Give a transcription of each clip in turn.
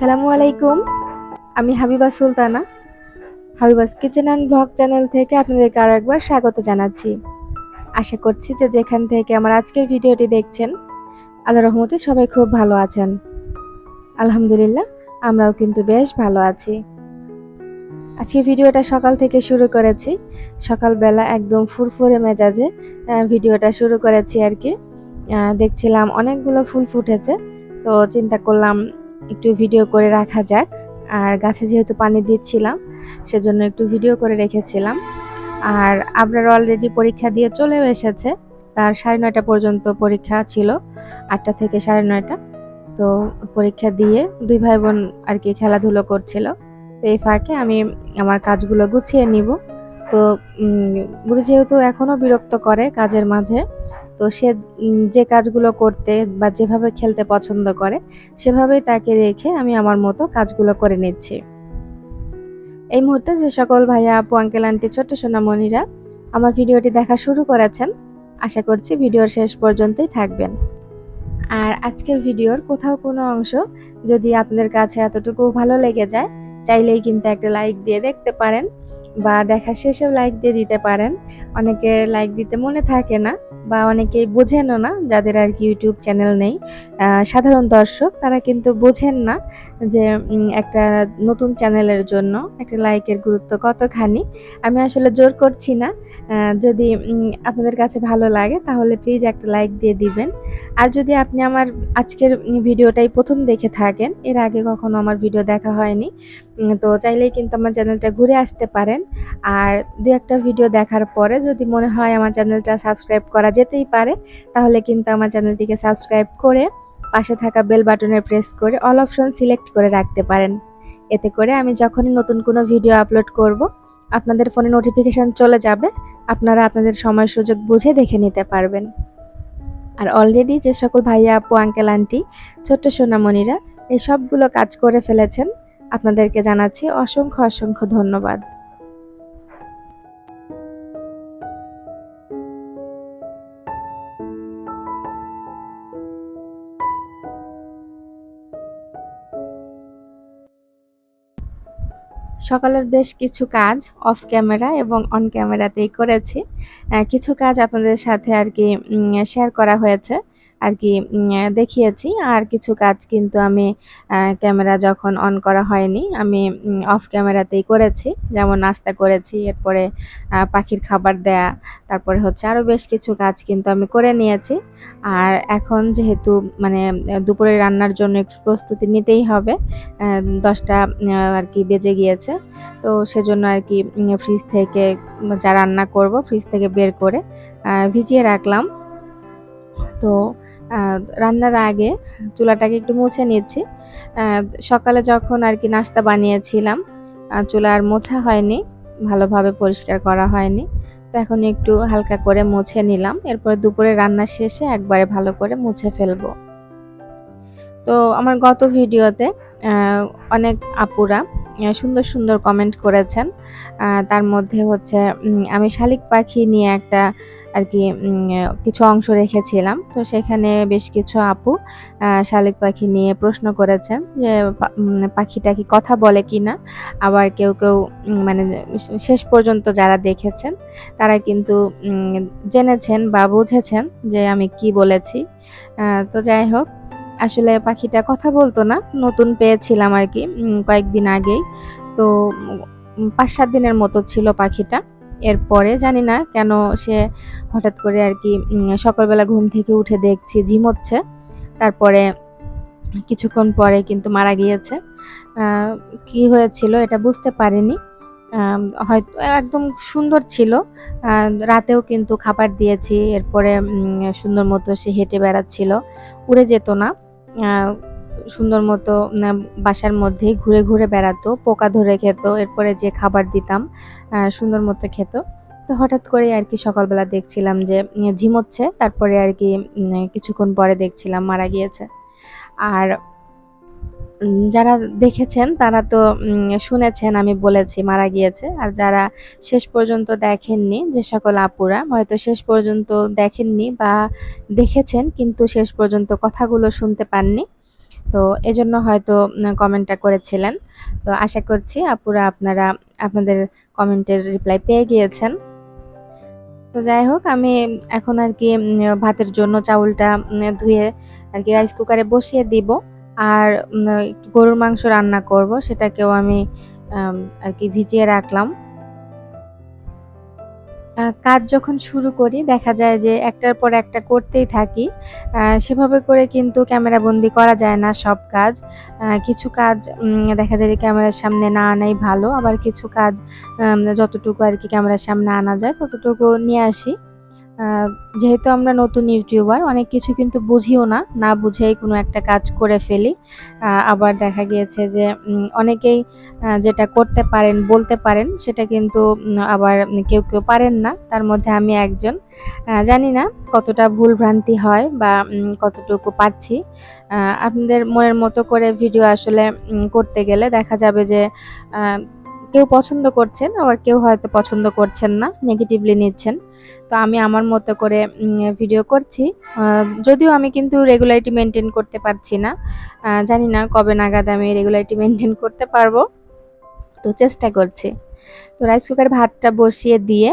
আসসালামু আলাইকুম। আমি Habiba Sultana. Habiba's kitchen and blog channel থেকে আপনাদেরকে আরও একবার স্বাগত জানাচ্ছি। আশা করছি যে যেখান থেকে আমার আজকের ভিডিওটি দেখছেন আল্লাহ রহমতে সবাই খুব ভালো আছেন। আলহামদুলিল্লাহ, আমরাও কিন্তু বেশ ভালো আছি। আজকে ভিডিওটা সকাল থেকে শুরু করেছি। সকালবেলা একদম ফুরফুরে মেজাজে ভিডিওটা শুরু করেছি আর কি। দেখছিলাম অনেকগুলো ফুল ফুটেছে, তো চিন্তা করলাম একটু ভিডিও করে রাখা যাক। আর গাছে যেহেতু পানি দিচ্ছিলাম, সেজন্য একটু ভিডিও করে রেখেছিলাম। আর আপনার অলরেডি পরীক্ষা দিয়ে চলেও এসেছে। তার সাড়ে নয়টা পর্যন্ত পরীক্ষা ছিল, আটটা থেকে সাড়ে নয়টা। তো পরীক্ষা দিয়ে দুই ভাই বোন আর কি খেলাধুলো করছিল। তো এই ফাঁকে আমি আমার কাজগুলো গুছিয়ে নিব। তো বুড়ি যেহেতু এখনও বিরক্ত করে কাজের মাঝে তো সে যে কাজগুলো করতে বা যেভাবে খেলতে পছন্দ করে, সেভাবেই তাকে রেখে আমি আমার মতো কাজগুলো করে নিচ্ছি। এই মুহূর্তে যে সকল ভাইয়া, আপু, আঙ্কেল, আন্টি ছোট্ট সোনামণিরা আমার ভিডিওটি দেখা শুরু করেছেন, আশা করছি ভিডিওর শেষ পর্যন্তই থাকবেন। আর আজকের ভিডিওর কোথাও কোনো অংশ যদি আপনাদের কাছে এতটুকু ভালো লেগে যায় চাইলেই কিন্তু একটা লাইক দিয়ে দেখতে পারেন বা দেখা শেষেও লাইক দিয়ে দিতে পারেন। অনেকে লাইক দিতে মনে থাকে না বা অনেকেই বোঝেনও না, যাদের আর কি ইউটিউব চ্যানেল নেই। সাধারণ দর্শক, তারা কিন্তু বোঝেন না যে একটা নতুন চ্যানেলের জন্য একটা লাইকের গুরুত্ব কতখানি। আমি আসলে জোর করছি না। যদি আপনাদের কাছে ভালো লাগে, তাহলে প্লিজ একটা লাইক দিয়ে দিবেন। আর যদি আপনি আমার আজকের ভিডিওটাই প্রথম দেখে থাকেন, এর আগে কখনো আমার ভিডিও দেখা হয়নি তো চাইলেই কিন্তু আমার চ্যানেলটা ঘুরে আসতে পারেন। আর দু একটা ভিডিও দেখার পরে যদি মনে হয় আমার চ্যানেলটা সাবস্ক্রাইব করা যেতেই পারে, তাহলে কিন্তু আমার চ্যানেলটিকে সাবস্ক্রাইব করে পাশে থাকা বেল বাটনে প্রেস করে অল অপশন সিলেক্ট করে রাখতে পারেন। এতে করে আমি যখনই নতুন কোনো ভিডিও আপলোড করব, আপনাদের ফোনে নোটিফিকেশান চলে যাবে, আপনারা আপনাদের সময় সুযোগ বুঝে দেখে নিতে পারবেন। আর অলরেডি যে সকল ভাইয়া, আপু আঙ্কেল আন্টি ছোট্ট সোনামণিরা, এই সবগুলো কাজ করে ফেলেছেন, আপনাদেরকে জানাচ্ছি অসংখ্য অসংখ্য ধন্যবাদ। সকালের বেশ কিছু কাজ অফ ক্যামেরা এবং অন ক্যামেরাতেই করেছি। কিছু কাজ আপনাদের সাথে আর কি শেয়ার করা হয়েছে। আর কি দেখিয়েছি। আর কিছু কাজ কিন্তু আমি ক্যামেরা যখন অন করা হয়নি, আমি অফ ক্যামেরাতেই করেছি। যেমন নাস্তা করেছি, এরপরে পাখির খাবার দেয়া, তারপরে হচ্ছে আরও বেশ কিছু কাজ কিন্তু আমি করে নিয়েছি। আর এখন যেহেতু মানে দুপুরে রান্নার জন্য একটু প্রস্তুতি নিতেই হবে দশটা আর কি বেজে গিয়েছে। তো সেজন্য আর কি ফ্রিজ থেকে যা রান্না করব ফ্রিজ থেকে বের করে ভিজিয়ে রাখলাম। তো রান্নার আগে চুলাটাকে একটু মুছে নিচ্ছি সকালে যখন আর কি নাস্তা বানিয়েছিলাম চুলা আর মোছা হয়নি, ভালোভাবে পরিষ্কার করা হয়নি। তো এখন একটু হালকা করে মুছে নিলাম, এরপর দুপুরে রান্না শেষে একবারে ভালো করে মুছে ফেলব। তো, আমার গত ভিডিওতে অনেক আপুরা সুন্দর সুন্দর কমেন্ট করেছেন। তার মধ্যে হচ্ছে আমি শালিক পাখি নিয়ে একটা আর কি কিছু অংশ রেখেছিলাম। তো সেখানে বেশ কিছু আপু শালিক পাখি নিয়ে প্রশ্ন করেছেন যে পাখিটা কি কথা বলে কি না আবার কেউ কেউ মানে শেষ পর্যন্ত যারা দেখেছেন, তারা কিন্তু জেনেছেন বা বুঝেছেন যে আমি কি বলেছি। তো যাই হোক, আসলে পাখিটা কথা বলতো না, নতুন পেয়েছিলাম আর কি কয়েকদিন আগেই। তো পাঁচ সাত দিনের মতো ছিল পাখিটা। এরপরে জানি না কেন সে হঠাৎ করে আর কি সকালবেলা ঘুম থেকে উঠে দেখছি ঝিমোচ্ছে তারপরে কিছুক্ষণ পরে কিন্তু মারা গিয়েছে। কি হয়েছিল এটা বুঝতে পারিনি। হয়তো, একদম সুন্দর ছিল। রাতেও কিন্তু খাবার দিয়েছি। এরপরে সুন্দর মতো সে হেঁটে বেড়াচ্ছিল। উড়ে যেত না। সুন্দর মতো বাসার মধ্যেই ঘুরে ঘুরে বেড়াতো, পোকা ধরে খেত, এরপরে যে খাবার দিতাম সুন্দর মতো খেত। তো হঠাৎ করে আর কি সকালবেলা দেখছিলাম যে ঝিমোচ্ছে তারপরে আর কি কিছুক্ষণ পরে দেখছিলাম মারা গিয়েছে। আর যারা দেখেছেন, তারা তো শুনেছেন, আমি বলেছি মারা গিয়েছে। আর যারা শেষ পর্যন্ত দেখেননি, যে সকল আপুরা, হয়তো শেষ পর্যন্ত দেখেননি বা দেখেছেন, কিন্তু শেষ পর্যন্ত কথাগুলো শুনতে পাননি। তো এজন্য হয়তো কমেন্টটা করেছিলেন। তো আশা করছি আপুরা আপনারা, আপনাদের কমেন্টের রিপ্লাই পেয়ে গিয়েছেন। তো যাই হোক, আমি এখন আর কি ভাতের জন্য চাউলটা ধুয়ে আর কি রাইস কুকারে বসিয়ে দিব। আর গরুর মাংস রান্না করব, সেটাকেও আমি, আর কি ভিজিয়ে রাখলাম। কাজ যখন শুরু করি, দেখা যায় যে একটার পর একটা করতেই থাকি। সেভাবে করে কিন্তু ক্যামেরা বন্দি করা যায় না সব কাজ। কিছু কাজ দেখা যায় যে ক্যামেরার সামনে না আনাই ভালো। আবার কিছু কাজ যতটুকু আর কি ক্যামেরার সামনে আনা যায়, ততটুকু নিয়ে আসি। যেহেতু আমরা নতুন ইউটিউবার, অনেক কিছু কিন্তু বুঝিও না। না বুঝেই কোনো একটা কাজ করে ফেলি। আবার দেখা গিয়েছে যে অনেকেই যেটা করতে পারেন, বলতে পারেন, সেটা কিন্তু আবার কেউ কেউ পারেন না। তার মধ্যে আমি একজন। জানি না কতটা ভুল ভ্রান্তি হয় বা কতটুকু পাচ্ছি আপনাদের মনের মতো করে ভিডিও আসলে করতে গেলে দেখা যাবে যে কেউ পছন্দ করছেন, আবার কেউ হয়তো পছন্দ করছেন না নেগেটিভলি নিচ্ছেন। তো আমি আমার মতো করে ভিডিও করছি। যদিও আমি কিন্তু রেগুলারিটি মেনটেন করতে পারছি না। জানি না কবে নাগাদ আমি রেগুলারিটি মেনটেন করতে পারব। তো চেষ্টা করছি। তো রাইস কুকার ভাতটা বসিয়ে দিয়ে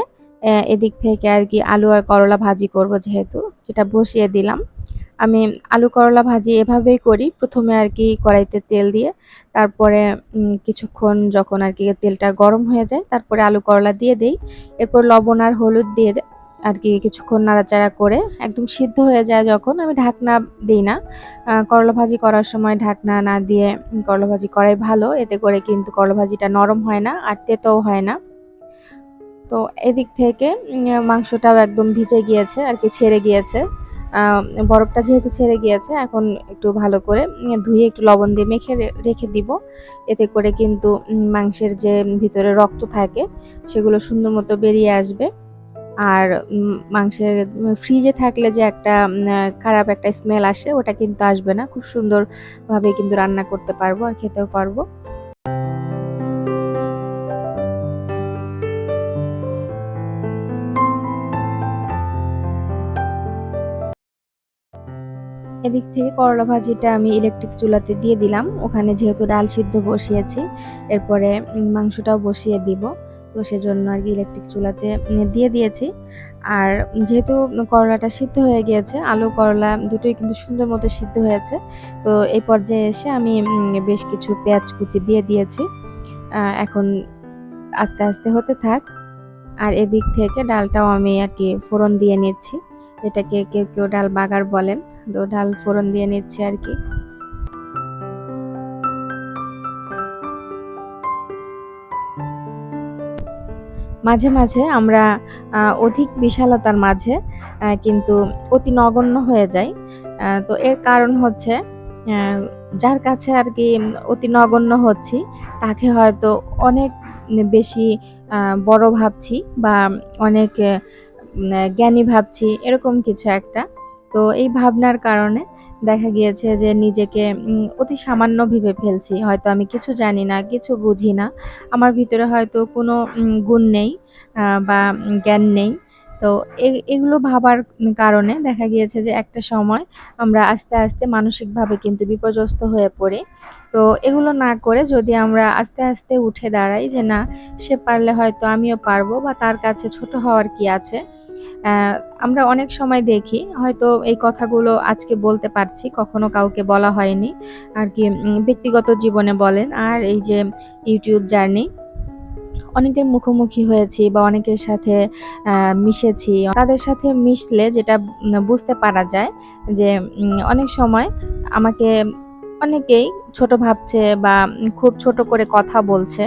এদিক থেকে আর কি আলু আর করলা ভাজি করব যেহেতু, সেটা বসিয়ে দিলাম। আমি আলু করলা ভাজি এভাবেই করি। প্রথমে আর কি কড়াইতে তেল দিয়ে, তারপরে কিছুক্ষণ যখন আর কি তেলটা গরম হয়ে যায়, তারপরে আলু করলা দিয়ে দেই। এরপর লবণ আর হলুদ দিয়ে আর কি কিছুক্ষণ নাড়াচাড়া করে একদম সিদ্ধ হয়ে যায় যখন। আমি ঢাকনা দিই না। করলা ভাজি করার সময় ঢাকনা না দিয়ে করলা ভাজি করাই ভালো। এতে করে কিন্তু করলা ভাজিটা নরম হয় না আর তেতেও হয় না। তো এদিক থেকে মাংসটাও একদম ভিজে গিয়েছে, আর কি ছেড়ে গিয়েছে। বরফটা যেহেতু ছেড়ে গিয়েছে, এখন একটু ভালো করে ধুয়ে একটু লবণ দিয়ে মেখে রেখে দিব। এতে করে কিন্তু মাংসের যে ভিতরে রক্ত থাকে, সেগুলো সুন্দর মতো বেরিয়ে আসবে। আর মাংসের ফ্রিজে থাকলে যে একটা খারাপ একটা স্মেল আসে, ওটা কিন্তু আসবে না। খুব সুন্দরভাবে কিন্তু রান্না করতে পারব আর খেতেও পারব। এদিক থেকে করলা ভাজিটা আমি ইলেকট্রিক চুলাতে দিয়ে দিলাম। ওখানে যেহেতু ডাল সিদ্ধ বসিয়েছি, এরপরে মাংসটাও বসিয়ে দিব। তো সেজন্য আর কি ইলেকট্রিক চুলাতে দিয়ে দিয়েছি। আর যেহেতু করলাটা সিদ্ধ হয়ে গিয়েছে, আলু করলা দুটোই কিন্তু সুন্দর মতো সিদ্ধ হয়েছে। তো এই পর্যায়ে এসে আমি বেশ কিছু পেঁয়াজ কুচি দিয়ে দিয়েছি। এখন আস্তে আস্তে হতে থাক। আর এদিক থেকে ডালটাও আমি আর কি ফোড়ন দিয়ে নিচ্ছি। এটাকে কেউ কেউ ডাল বাগার বলেন। তো ডাল ফোড়ন দিয়ে নিচ্ছি আর কি। মাঝে মাঝে আমরা অধিক বিশালতার মাঝে কিন্তু অতি নগণ্য হয়ে যাই। তো এর কারণ হচ্ছে যার কাছে আর কি অতি নগণ্য হচ্ছি, তাকে হয়তো অনেক বেশি বড় ভাবছি বা অনেক জ্ঞানী ভাবছি, এরকম কিছু একটা। তো এই ভাবনার কারণে দেখা গিয়েছে যে নিজেকে অতি সামান্য ভেবে ফেলছি। হয়তো আমি কিছু জানি না, কিছু বুঝি না। আমার ভিতরে হয়তো কোনো গুণ নেই বা জ্ঞান নেই। তো এগুলো ভাবার কারণে দেখা গিয়েছে যে একটা সময় আমরা আস্তে আস্তে মানসিকভাবে কিন্তু বিপর্যস্ত হয়ে পড়ি। তো এগুলো না করে যদি আমরা আস্তে আস্তে উঠে দাঁড়াই যে না, সে পারলে হয়তো আমিও পারব বা তার কাছে ছোট হওয়ার কি আছে? আমরা অনেক সময় দেখি, হয়তো এই কথাগুলো আজকে বলতে পারছি, কখনো কাউকে বলা হয়নি, আর কি ব্যক্তিগত জীবনে বলেন, আর এই যে ইউটিউব জার্নি, অনেকের মুখোমুখি হয়েছি বা অনেকের সাথে মিশেছি, তাদের সাথে মিশলে যেটা বুঝতে পারা যায় যে অনেক সময় আমাকে অনেকেই ছোট ভাবছে বা খুব ছোট করে কথা বলছে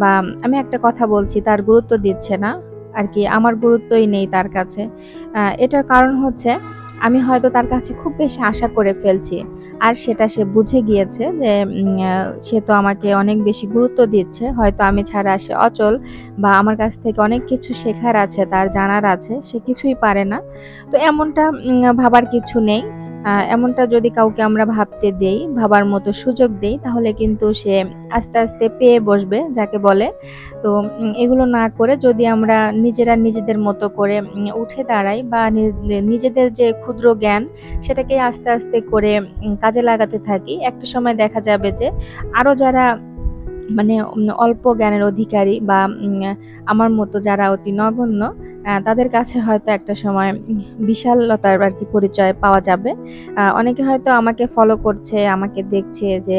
বা আমি একটা কথা বলছি, তার গুরুত্ব দিচ্ছে না। আর কি আমার গুরুত্বই নেই তার কাছে। এটার কারণ হচ্ছে, আমি হয়তো তার কাছে খুব বেশি আশা করে ফেলছি। আর সেটা সে বুঝে গিয়েছে যে সে তো আমাকে অনেক বেশি গুরুত্ব দিচ্ছে। হয়তো আমি ছাড়া সে অচল বা আমার কাছ থেকে অনেক কিছু শেখার আছে, তার জানার আছে, সে কিছুই পারে না। তো এমনটা ভাবার কিছু নেই। এমনটা যদি কাউকে আমরা ভাবতে দেই, ভাবার মতো সুযোগ দেই, তাহলে কিন্তু সে আস্তে আস্তে পেয়ে বসবে, যাকে বলে। তো এগুলো না করে যদি আমরা নিজেরা নিজেদের মতো করে উঠে দাঁড়াই বা নিজেদের যে ক্ষুদ্র জ্ঞান, সেটাকে আস্তে আস্তে করে কাজে লাগাতে থাকি, একটা সময় দেখা যাবে যে আরও যারা মানে অল্প জ্ঞানের অধিকারী বা আমার মতো যারা অতি নগণ্য তাদের কাছে হয়তো একটা সময় বিশালতার আর কি পরিচয় পাওয়া যাবে। অনেকে হয়তো আমাকে ফলো করছে, আমাকে দেখছে যে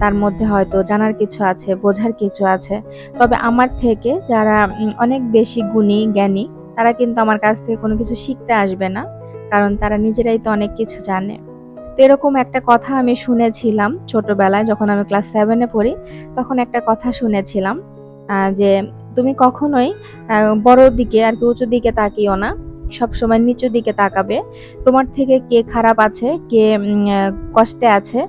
তার মধ্যে হয়তো জানার কিছু আছে, বোঝার কিছু আছে। তবে আমার থেকে যারা অনেক বেশি গুণী, জ্ঞানী, তারা কিন্তু আমার কাছ থেকে কোনো কিছু শিখতে আসবে না, কারণ তারা নিজেরাই তো অনেক কিছু জানে। তো এরকম একটা কথা আমি শুনেছিলাম ছোটবেলায় যখন আমি ক্লাস সেভেনে পড়ি, তখন একটা কথা শুনেছিলাম যে তুমি কখনোই বড় দিকে আর কি উঁচু দিকে তাকিও না, সবসময় নিচু দিকে তাকাবে। তোমার থেকে কে খারাপ আছে, কে কষ্টে আছে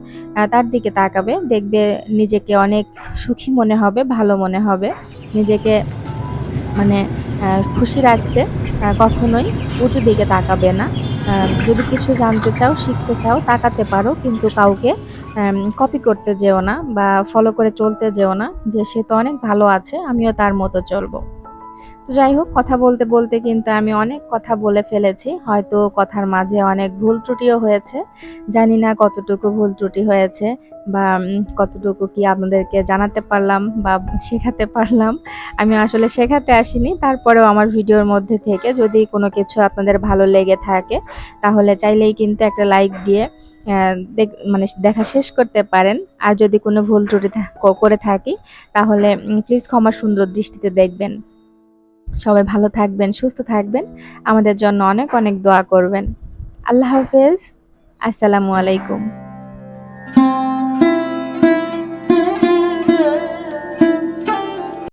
তার দিকে তাকাবে, দেখবে নিজেকে অনেক সুখী মনে হবে, ভালো মনে হবে। নিজেকে মানে খুশি রাখতে কখনোই উঁচু দিকে তাকাবে না। যদি কিছু জানতে চাও, শিখতে চাও, তাকাতে পারো, কিন্তু কাউকে কপি করতে যেও না বা ফলো করে চলতে যেও না, যে সে তো অনেক ভালো আছে, আমিও তার মতো চলবো। তো যাই হোক, কথা বলতে বলতে কিন্তু আমি অনেক কথা বলে ফেলেছি। হয়তো কথার মাঝে অনেক ভুল ত্রুটিও হয়েছে। জানি না কতটুকু ভুল ত্রুটি হয়েছে বা কতটুকু কি আপনাদেরকে জানাতে পারলাম বা শেখাতে পারলাম। আমি আসলে শেখাতে আসিনি। তারপরেও আমার ভিডিওর মধ্যে থেকে যদি কোনো কিছু আপনাদের ভালো লেগে থাকে, তাহলে চাইলেই কিন্তু একটা লাইক দিয়ে মানে দেখা শেষ করতে পারেন। আর যদি কোনো ভুল ত্রুটি করে থাকি, তাহলে প্লিজ ক্ষমা সুন্দর দৃষ্টিতে দেখবেন। সবাই ভালো থাকবেন, সুস্থ থাকবেন। আমাদের জন্য অনেক অনেক দোয়া করবেন। আল্লাহ হাফেজ। আসসালামু আলাইকুম।